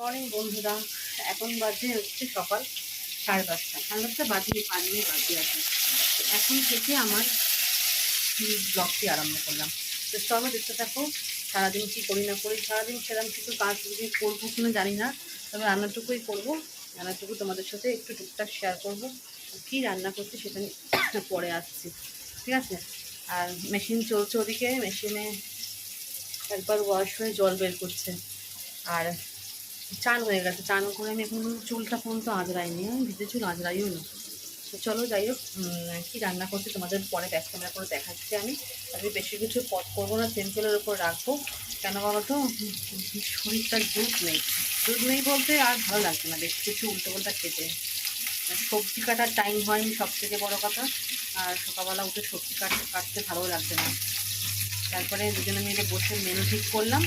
Morning বন্ধুরা, এখন বাজে হচ্ছে সকাল সাড়ে পাঁচটা সাড়ে পাঁচটা বাজিয়ে পাঁচ মিনিট বাকি আছে। এখন থেকে আমার ব্লগটি আরম্ভ করলাম। তো চলো দেখতে থাকো, সারাদিন কী করি না করি, সারাদিন সেরকম কিছু কাজ যদি করব কিনা জানি না, তবে রান্নাটুকুই করব। রান্নাটুকু তোমাদের সাথে একটু টুকটাক শেয়ার করব, কী রান্না করছি সেটা নিয়ে পরে আসছি। ঠিক আছে? আর মেশিন চলছে ওদিকে মেশিনে একবার ওয়াশ হয়ে জল বের করছে। আর চান হয়ে গেছে, চান করে আমি এখন চুলটা পর্যন্ত আঁচড়াইনি, আমি ভিজে চুল আঁচড়াইও না। তো চলো যাই হোক কী রান্না করছি তোমাদের পরে ব্যাক ক্যামেরা করে দেখাচ্ছি আমি। আমি বেশি কিছু পট করব না, সিম্পলের ওপর রাখব। কেন বলো তো? শরীরটার দুধ নেই দুধ নেই বলতে আর ভালো লাগছে না, বেশি কিছু উল্টো পাল্টা খেতে। সবজি কাটার টাইম হয়নি, সব থেকে বড়ো কথা। আর সকালবেলা উঠে সবজি কাটতে কাটতে ভালো লাগছে না। তারপরে দুজনে মিলে বসে মেনু ঠিক করলাম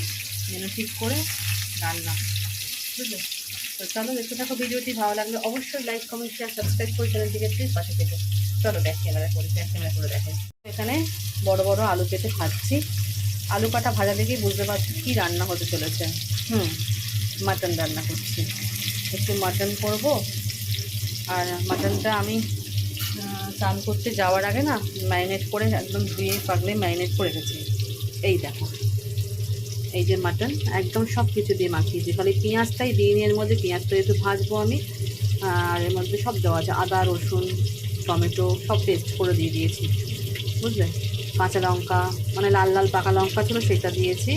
মেনু ঠিক করে রান্না। বুঝলে? তো চলো, দেখতে থাকো ভিডিওটি, ভালো লাগলে অবশ্যই লাইক কমেন্ট শেয়ার সাবস্ক্রাইব করে চ্যানেলটিকে প্লিজ পাশে থেকে। চলো ব্যাক ক্যামেরা করে ব্যাক ক্যামেরা করে দেখেন এখানে বড় বড় আলু কেটে ভাজছি। আলু কাটা ভাজা দেখেই বুঝতে পারছি কী রান্না হতে চলেছে। হুম মাটন রান্না করছি। একটু মাটন করব। আর মাটনটা আমি চান করতে যাওয়ার আগে না ম্যারিনেট করে একদম ধুয়ে পাকলে ম্যারিনেট করে রেখেছি। এই দেখো। এই যে মাটন একদম সব কিছু দিয়ে মাখিয়েছি খালি পেঁয়াজটাই দিয়ে নিয়ে এর মধ্যে পেঁয়াজটা একটু ভাজবো আমি। আর এর মধ্যে সব দেওয়া আছে, আদা, রসুন, টমেটো, সব পেস্ট করে দিয়ে দিয়েছি। বুঝলে? কাঁচা লঙ্কা মানে লাল লাল পাকা লঙ্কা ছিল সেটা দিয়েছি।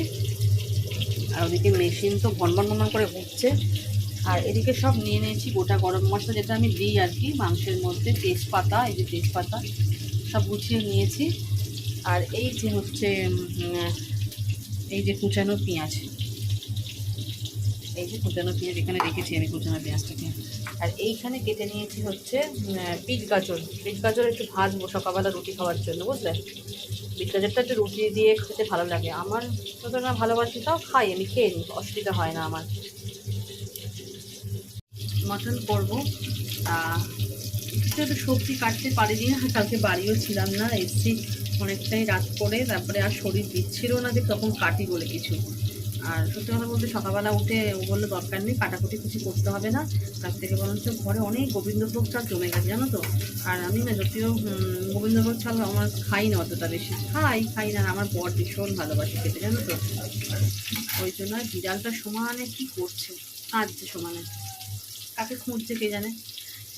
আর ওদিকে মেশিন তো ভন ভন ভন করে ঘুরছে আর এদিকে সব নিয়ে নিয়েছি গোটা গরম মশলা যেটা আমি দিই আর কি, মাংসের মধ্যে তেজপাতা, এই যে তেজপাতা, সব গুছিয়ে নিয়েছি। আর এই যে হচ্ছে এই যে কুচানো পেঁয়াজ। এই যে কুচানো পেঁয়াজ এখানে রেখেছি আমি কুচানো পেঁয়াজটাকে। আর এইখানে কেটে নিয়েছি হচ্ছে বিট গাজর। বিট গাজর একটু ভাজবো সকালবেলা রুটি খাওয়ার জন্য বুঝলে? বিট গাজরটা একটু রুটি দিয়ে খেতে ভালো লাগে। আমার যত না ভালোবাসি তাও খাই আমি খেয়ে নিই অসুবিধা হয় না আমার। মটন করব। একটু সবজি কাটতে পারিনি না কালকে বাড়িও ছিলাম না এসছি। অনেকটাই রাত করে, তারপরে আর শরীর দিচ্ছিল না যে তখন কাটি বলে কিছু। আর সত্যি কথা বলতে সকালবেলা উঠে ও বলল, দরকার নেই, কাটাকুটি কিছু করতে হবে না। তার থেকে বরঞ্চ ঘরে অনেক গোবিন্দভোগ চাল জমে গেছে, জানো তো? আর আমি না যদিও গোবিন্দভোগ চাল আমার খাই না অতটা বেশি। খাই খাই না, আমার বর ভীষণ ভালোবাসে খেতে, জানো তো? ওই জন্য বিড়ালটা সমানে কি করছে? কাঁদছে সমানে। কাকে খুঁজছে কে জানে?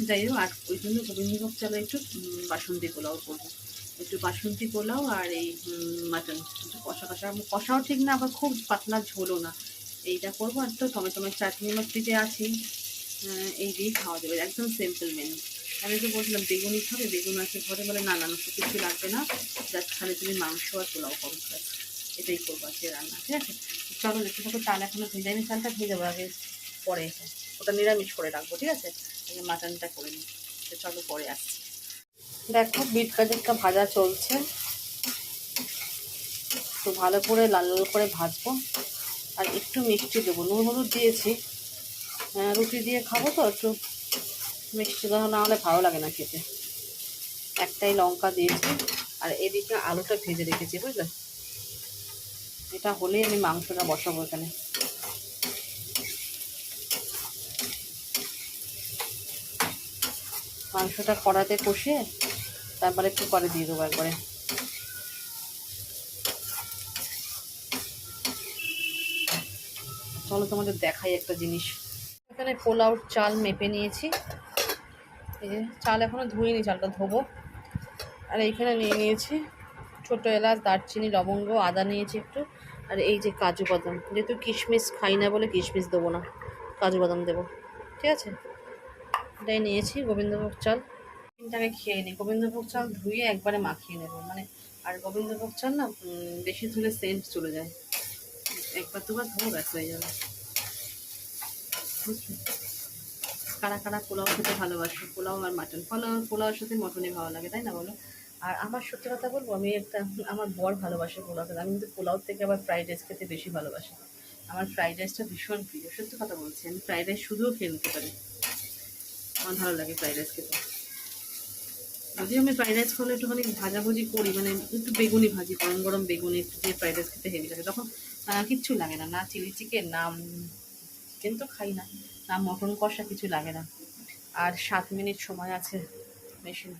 যাই হোক, আর ওই জন্য গোবিন্দভোগ চালে একটু বাসন্তী পোলাও করব। একটু বাসন্তী পোলাও আর এই মাটন একটু কষা কষা। কষাও ঠিক না, আবার খুব পাতলা ঝোলও না। এইটা করব আর তো টমেটোমের চাটনি ফ্রিজে আছেই এই দিয়ে খাওয়া যাবে। একদম সিম্পল মেনু আমি তো বলছিলাম, বেগুনি খাবে, বেগুন আছে ঘরে। বলে, না না কিছু লাগবে না। জাস্ট খালি তুমি মাংস আর পোলাও করো। এটাই করব আজকে রান্না, ঠিক আছে? চলো, দেখতে থাকো চাল এখনও ভেজাইনি চালটা ভেজে যাব আগে। পরে ওটা নিরামিষ করে রাখব, ঠিক আছে? মাটনটা করে নিই। চলো, পরে আসছি। দেখো বিট গাজরটা ভাজা চলছে। তো ভালো করে লাল লাল করে ভাজবো। আর একটু মিষ্টি দেবো। নুন হলুদ দিয়েছি। হ্যাঁ, রুটি দিয়ে খাব তো একটু মিষ্টি দেওয়া না হলে ভালো লাগে না খেতে। একটাই লঙ্কা দিয়েছি। আর এদিকে আলুটা ভেজে রেখেছি বুঝলে? এটা হলেই আমি মাংসটা বসাবো এখানে। মাংসটা কড়াতে কষিয়ে তারপরে কুকারে দিয়ে দেবো একবারে। চলো তোমাদের দেখাই একটা জিনিস। এখানে পোলাও চাল মেপে নিয়েছি। এই যে চাল এখনও ধুইনি, চালটা ধোবো। আর এইখানে নিয়ে নিয়েছি ছোটো এলাচ, দারচিনি, লবঙ্গ, আদা নিয়েছি একটু। আর এই যে কাজু বাদাম, যেহেতু কিশমিশ খাই না বলে কিশমিশ দেবো না, কাজু বাদাম দেবো। ঠিক আছে? এটাই নিয়েছি, গোবিন্দভোগ চাল। আমি খেয়ে নিই গোবিন্দভোগ চাল ধুয়ে একবারে মাখিয়ে নেব। মানে আর গোবিন্দভোগ চাল না বেশি ধুলে সেন্ট চলে যায়। একবার দুবার ধোবো ব্যাস হয়ে যাবে। কারা কারা পোলাও খেতে ভালোবাসে? পোলাও আর মাটন পোলাও পোলাওর সাথে মটনই ভালো লাগে, তাই না বলো? আর আমার সত্যি কথা বলব, আমি একটা, আমার বর ভালোবাসে পোলাও খেতে। আমি কিন্তু পোলাও থেকে আবার ফ্রাইড রাইস খেতে বেশি ভালোবাসি। আমার ফ্রাইড রাইসটা ভীষণ প্রিয়। সত্যি কথা বলছি, আমি ফ্রাইড রাইস শুধুও খেয়ে নিতে পারি। আমার ভালো লাগে ফ্রাইড রাইস খেতে। যদিও আমি ফ্রাইড রাইস করলে একটুখানি ভাজাভুজি করি মানে একটু বেগুনি ভাজি, গরম গরম বেগুনি একটু দিয়ে ফ্রাইড রাইস খেতে হেভি লাগে, তখন কিচ্ছু লাগে না। না চিলি চিকেন না চিকেন তো খাই না না মটন কষা কিছু লাগে না। আর সাত মিনিট সময় আছে মেশিন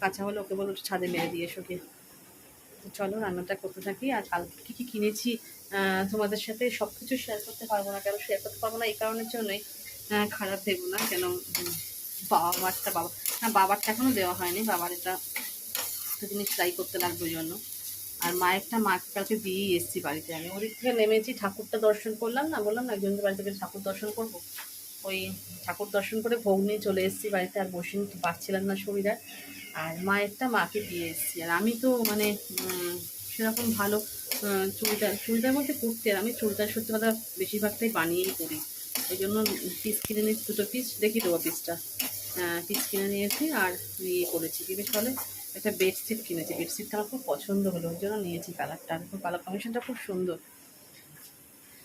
কাঁচা হলে ওকে বলো ছাদে মেরে দিয়ে এসো গিয়ে। তো চলো, রান্নাটা করতে থাকি। আর কালকে কী কী কিনেছি তোমাদের সাথে সব কিছু শেয়ার করতে পারব না, কেন শেয়ার করতে পারব না, এই কারণের জন্যই খারাপ দেবো না, কেন বাবা মারটা বাবা না, বাবারটা এখনও দেওয়া হয়নি। বাবার এটা একটা জিনিস ট্রাই করতে লাগবে ওই জন্য। আর মায়েরটা মাকে কালকে দিয়েই এসেছি বাড়িতে। আমি ওদিক থেকে নেমেছি, ঠাকুরটা দর্শন করলাম না, বললাম না, একজনকে বাড়ি থেকে ঠাকুর দর্শন করব। ওই ঠাকুর দর্শন করে ভোগ নিয়ে চলে এসেছি বাড়িতে, আর বসে নিতে পারছিলাম না শরীর। আর আর মায়েরটা মাকে দিয়ে এসেছি। আর আমি তো মানে সেরকম ভালো চুড়িদার চুড়িদার বলতে কুর্তি আর আমি চুড়িদার সত্যি কথা বেশিরভাগটাই বানিয়েই করি। ওই জন্য পিস কিনে নিয়েছি, দুটো পিস দেখি দেবো পিসটা পিস কিনে নিয়েছি আর ইয়ে করেছি কি বেশ বলে? একটা বেডশিট কিনেছি। বেডশিটটা আমার খুব পছন্দ হলো ওই জন্য নিয়েছি কালারটা। আর কালার কম্বিনেশনটা খুব সুন্দর।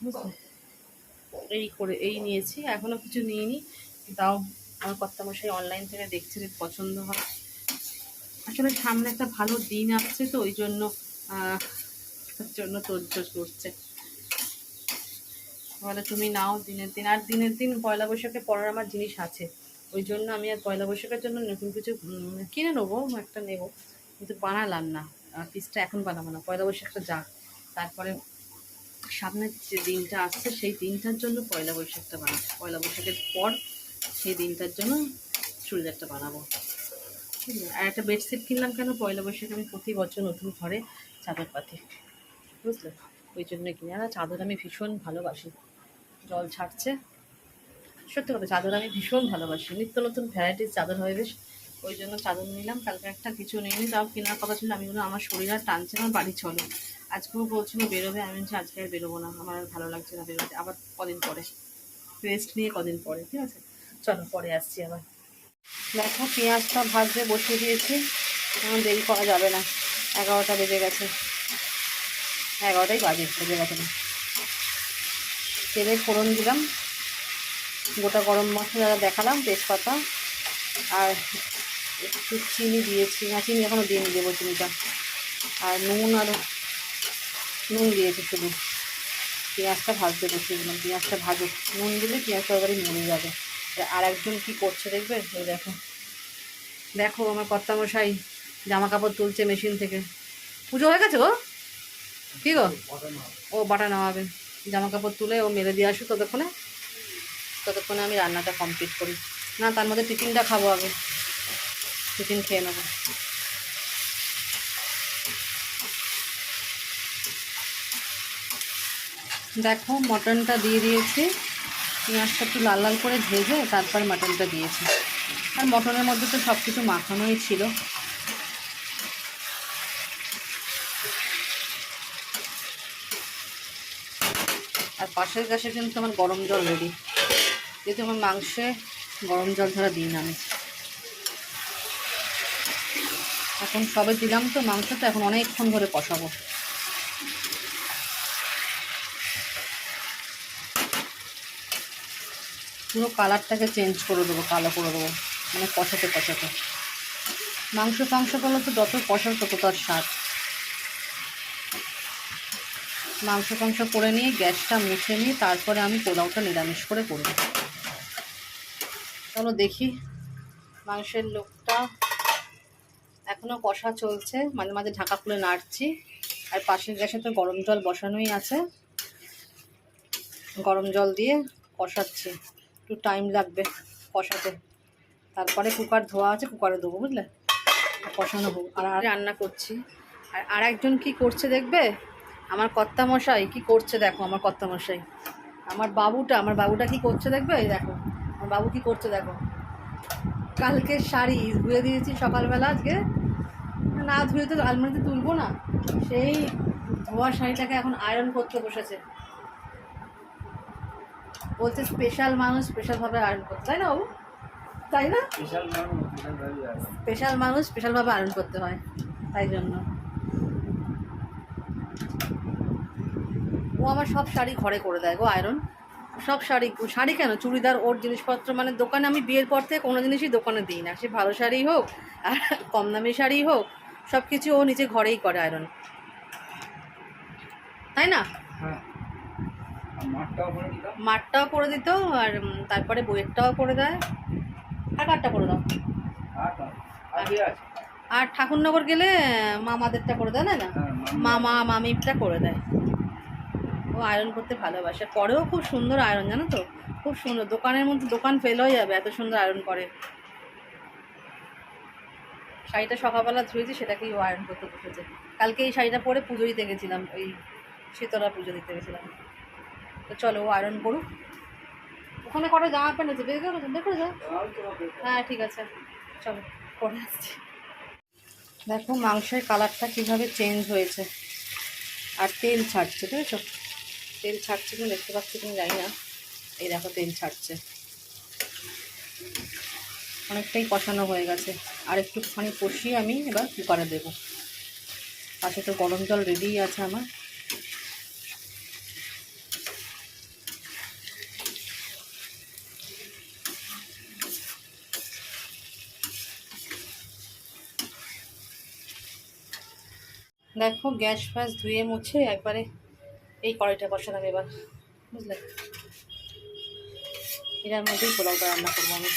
বুঝলে এই করে এই নিয়েছি। এখনও কিছু নিইনি। তাও আমার কর্তামশাই অনলাইন থেকে দেখছে যে পছন্দ হয়। আসলে সামনে একটা ভালো দিন আসছে তো ওই জন্য জন্য তোর করছে। বলে তুমি নাও দিনের দিন। আর দিনের দিন পয়লা বৈশাখে পড়ার আমার জিনিস আছে। ওই জন্য আমি আর পয়লা বৈশাখের জন্য নতুন কিছু কিনে নেব, একটা নেব। কিন্তু বানালাম না। পিসটা এখন বানাবো না। পয়লা বৈশাখটা যাক। তারপরে সামনের যে দিনটা আসছে, সেই দিনটার জন্য পয়লা বৈশাখটা বানাবো। পয়লা বৈশাখের পর সেই দিনটার জন্য চুড়িদারটা বানাবো। আর একটা বেডশিট কিনলাম কেন? পয়লা বৈশাখে আমি প্রতি বছর নতুন ঘরে চাদর পাতি। বুঝলে? ওই জন্য কিনে। আর চাদর আমি ভীষণ ভালোবাসি। জল ছাড়ছে। সত্যি কথা, চাদর আমি ভীষণ ভালোবাসি। নিত্য নতুন ভ্যারাইটির চাদর হয় বেশ, ওই জন্য চাদর নিলাম, কালকে একটা কিছু নিইনি, তাও কেনার কথা ছিল, আমি বললাম, আমার শরীর আর টানছে না, বাড়ি চলো। আজকেও বলছিল, বেরোবে, আমি বলছি, আজকে আর বেরোবো না, আমার আর ভালো লাগছে না বেরোতে। আবার কদিন পরে রেস্ট নিয়ে কদিন পরে, ঠিক আছে? চলো, পরে আসছি আবার। দেখো, পেঁয়াজটা ভাজতে বসিয়ে দিয়েছি, এখন দেরি করা যাবে না, এগারোটা বেজে গেছে। এগারোটাই বাজে, বেজে গেছে না। তেলে ফোড়ন দিলাম গোটা গরম মশলা দেখালাম তেজপাতা আর একটু চিনি দিয়েছি। না, চিনি এখনও দিয়ে দেবো চিনিটা। আর নুন আর নুন দিয়েছি শুধু। পেঁয়াজটা ভাজতে বসিয়ে দিলাম পেঁয়াজটা ভাজুক। নুন দিলে পেঁয়াজ তরকারি মরে যাবে। আর একজন কী করছে দেখবে? এই দেখো। দেখো আমার কর্তামশাই জামা কাপড় তুলছে মেশিন থেকে। পুজো হয়ে গেছে গো? কি গো? ও বাটা নামাবে। জামা কাপড় তুলে ও মেরে দিয়ে আসুক ততক্ষণে। ততক্ষণে আমি রান্নাটা কমপ্লিট করি। না, তার মধ্যে টিফিনটা খাব আগে। টিফিন খেয়ে নেব। দেখো, মটনটা দিয়ে দিয়েছি। পেঁয়াজটা একটু লাল লাল করে ভেজে তারপর মটনটা দিয়েছি। আর মটনের মধ্যে তো সব কিছু মাখানোই ছিল। আর পাশের গ্যাসে কিন্তু আমার গরম জল রেডি যেহেতু আমার মাংসে গরম জল ধরা দিই না আমি। এখন সবে দিলাম তো মাংসটা, এখন অনেকক্ষণ ধরে কষাবো। পুরো কালারটাকে চেঞ্জ করে দেবো, কালো করে দেবো মানে কষাতে কষাতে। মাংস ফাংস করলে তো যত কষার তত তার স্বাদ। মাংস ফাংস করে নিয়ে গ্যাসটা মুছে নিয়ে তারপরে আমি পোলাওটা নিরামিষ করে করব। চলো দেখি। মাংসের লোকটা এখনও কষা চলছে। মাঝে মাঝে ঢাকা খুলে নাড়ছি। আর পাশের গ্যাসে তো গরম জল বসানোই আছে। গরম জল দিয়ে কষাচ্ছি। একটু টাইম লাগবে কষাতে। তারপরে কুকার ধোয়া আছে, কুকারে দেবো বুঝলে? কষানো হোক। আর রান্না করছি। আর আর একজন কী করছে দেখবে? আমার কর্তামশাই কি করছে দেখো, আমার কর্তামশাই। আমার বাবুটা আমার বাবুটা কি করছে দেখবে? দেখো। আমার বাবু কি করছে দেখো। কালকে শাড়ি ধুয়ে দিয়েছি সকালবেলা আজকে। না ধুয়ে তো আলমারিতে তুলবো না। সেই ধোয়া শাড়িটাকে এখন আয়রন করতে বসেছে। বলছে স্পেশাল মানুষ স্পেশালভাবে আয়রন করতে। তাই না বাবু? তাই না? স্পেশাল মানুষ স্পেশালভাবে আয়রন করতে। হয়। তাই জন্য। ও আমার সব শাড়ি ঘরে করে দেয় গো আয়রন সব শাড়ি শাড়ি কেন? চুড়িদার ওর জিনিসপত্র মানে দোকানে আমি বিয়ের পর থেকে কোনো জিনিসই দোকানে দিই না। সে ভালো শাড়ি হোক আর কম দামি শাড়ি হোক সব কিছু ও নিজে ঘরেই করে আয়রন তাই না? মাঠটাও করে দিত আর তারপরে বইয়েরটাও করে দেয়। আর কারটা করে দাও? আর ঠাকুরনগর গেলে মামাদেরটা করে দেয় না না? হ্যাঁ। মামা মামিটা করে দেয়। ও আয়রন করতে ভালোবাসে। করেও খুব সুন্দর আয়রন জানো তো? খুব সুন্দর। দোকানের মধ্যে দোকান ফেল হয়ে যাবে এত সুন্দর আয়রন করে। শাড়িটা সকালবেলা ধুয়েছি, সেটাকেই ও আয়রন করতে বসেছে। কালকে এই শাড়িটা পরে পুজো দিতে গেছিলাম, ওই শীতলা পুজো দিতে গেছিলাম। তো চলো ও আয়রন করুক। ওখানে কটা জামা প্যান্ট আছে? বের করে বের করে যাও হ্যাঁ ঠিক আছে। চলো, পরে আসছি। দেখো মাংসের কালারটা কীভাবে চেঞ্জ হয়েছে। আর তেল ছাড়ছে ঠিক আছে তেল ছাড়ছে কিনা দেখতে পাচ্ছি কিনা জানি না। এই দেখো তেল ছাড়ছে। অনেকটাই কষানো হয়ে গেছে। আর একটুখানি কষিয়ে আমি এবার কুকারে দেবো। পাশে তো গরম জল রেডিই আছে আমার। দেখো গ্যাস ফ্যাস ধুয়ে মুছে একবারে এই কড়াইটা বসালাম এবার, বুঝলে? এটার মধ্যেই পোলাওটা রান্না করব আমি।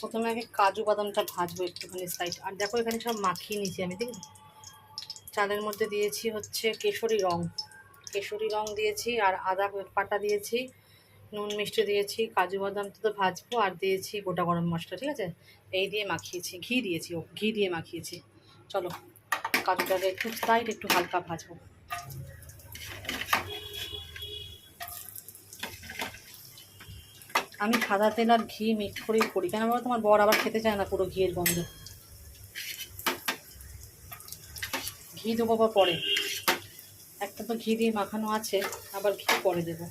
প্রথমে আগে কাজু বাদামটা ভাজবো একটুখানি সাইড আর দেখো এখানে সব মাখিয়ে নিয়েছি আমি দেখি চালের মধ্যে দিয়েছি হচ্ছে কেশরি রং। কেশরি রং দিয়েছি আর আদা পাটা দিয়েছি, নুন মিষ্টি দিয়েছি, কাজু বাদাম তো ভাজবো, আর দিয়েছি গোটা গরম মশলা, ঠিক আছে? এই দিয়ে মাখিয়েছি, ঘি দিয়েছি, ও ঘি দিয়ে মাখিয়েছি। চলো, কাজুটাকে একটু সাইড একটু হালকা ভাজবো। আমি সাদা তেল আর ঘি মিক্স করেই করি। কেন বলো তোমার বর আবার খেতে চায় না পুরো ঘিয়ের গন্ধ। ঘি দেবো বা পরে। একটা তো ঘি দিয়ে মাখানো আছে, আবার ঘি পরে দেবো।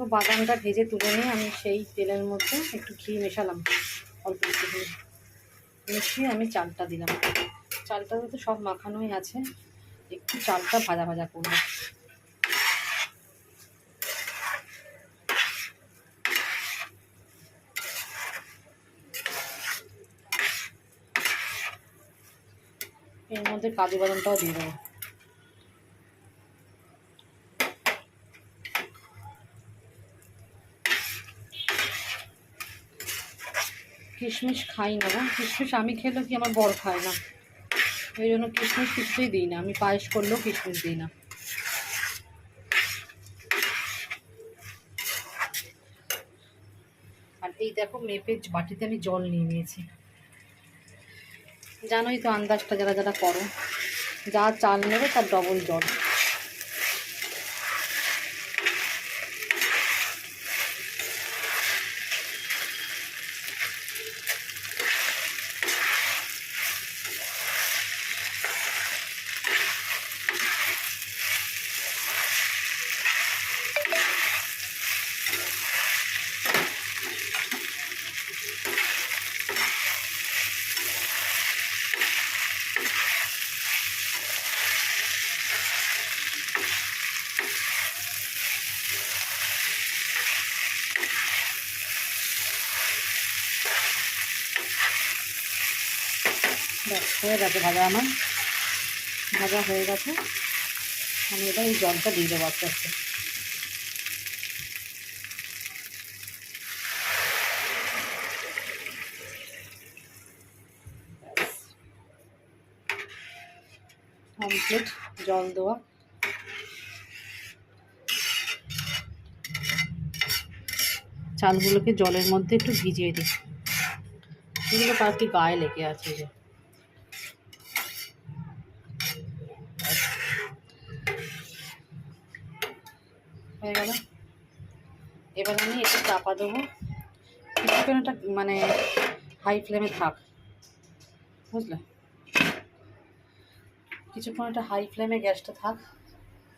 দেখো বাদামটা ভেজে তুলে নিয়ে আমি সেই তেলের মধ্যে একটু ঘি মেশালাম, অল্প একটু ঘি। মিশিয়ে আমি চালটা দিলাম। চালটা তো সব মাখানোই আছে, একটু চালটা ভাজা ভাজা করব। এর মধ্যে কাজু বাদামটাও দিয়ে দেবো। কিশমিশ খাই না গো কিশমিশ আমি খেলেও কি আমার বর খায় না? ওই জন্য কিশমিশ কিছুই দিই না, আমি পায়েস করলেও কিশমিশ দিই না। আর এই দেখো মেপে বাটিতে আমি জল নিয়ে নিয়েছি। জানোই তো আন্দাজটা যারা যারা করো, যা চাল নেবে তার ডবল জল ব্যাস হয়ে গেছে ভাজা আমার। ভাজা হয়ে গেছে। আমি এবার এই জলটা দিয়ে দেবো আস্তে আস্তে। কমপ্লিট জল দেওয়া। চালগুলোকে জলের মধ্যে একটু ভিজিয়ে দিই। এগুলো পাখি গায়ে লেগে আছে যে হয়ে গেল এবার আমি এটা চাপা দেবো। কিছুক্ষণ এটা মানে হাই ফ্লেমে থাক। বুঝলে? কিছুক্ষণ এটা হাই ফ্লেমে গ্যাসটা থাক।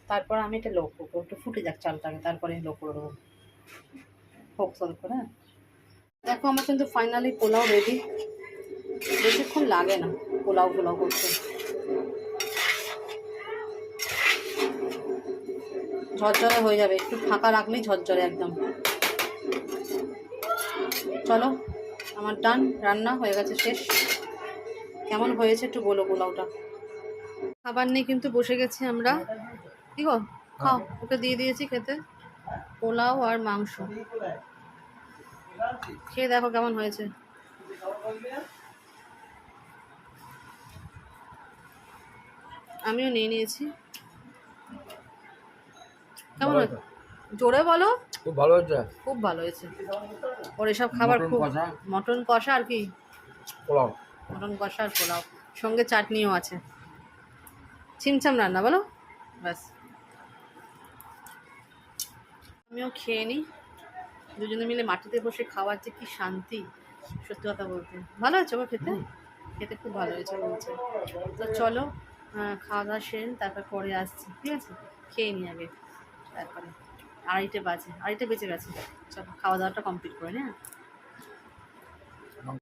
তারপর আমি এটা লো করব। একটু ফুটে যাক চালটাকে তারপরে লো করে দেবো। হোক সল করে হ্যাঁ। দেখো, আমার কিন্তু ফাইনালি পোলাও রেডি বেশিক্ষণ লাগে না পোলাও পোলাও করতে। ঝরঝরে হয়ে যাবে। একটু ফাঁকা রাখলেই ঝরঝরে একদম। চলো, আমার ডান রান্না হয়ে গেছে শেষ। কেমন হয়েছে একটু বলো পোলাওটা। খাবার নেই কিন্তু বসে গেছি আমরা। কি গো? খাও, ওকে দিয়ে দিয়েছি খেতে। পোলাও আর মাংস। খেয়ে দেখো কেমন হয়েছে। আমিও নিয়ে নিয়েছি। কেমন জোরে বলো। খুব ভালো হচ্ছে খুব ভালো হয়েছে। ওর এসব খাবার মটন খুব কষা। মটন কষা আর কি। পোলাও? মটন কষা আর পোলাও। সঙ্গে চাটনিও আছে। ছিমছাম রান্না বলো? ব্যাস। আমিও খেয়ে নিই। দুজনে মিলে মাটিতে বসে খাওয়ার যে কি শান্তি সত্যি কথা বলতে। ভালো হয়েছে গো খেতে? খেতে খুব ভালো হয়েছে বলছে তো চলো খাওয়া দাওয়া সেরে তারপর পরে আসছি। ঠিক আছে? খেয়ে নিই আগে। তারপরে। আড়াইটে বাজে আড়াইটে বেজে গেছে। চলো খাওয়া দাওয়াটা কমপ্লিট করে না।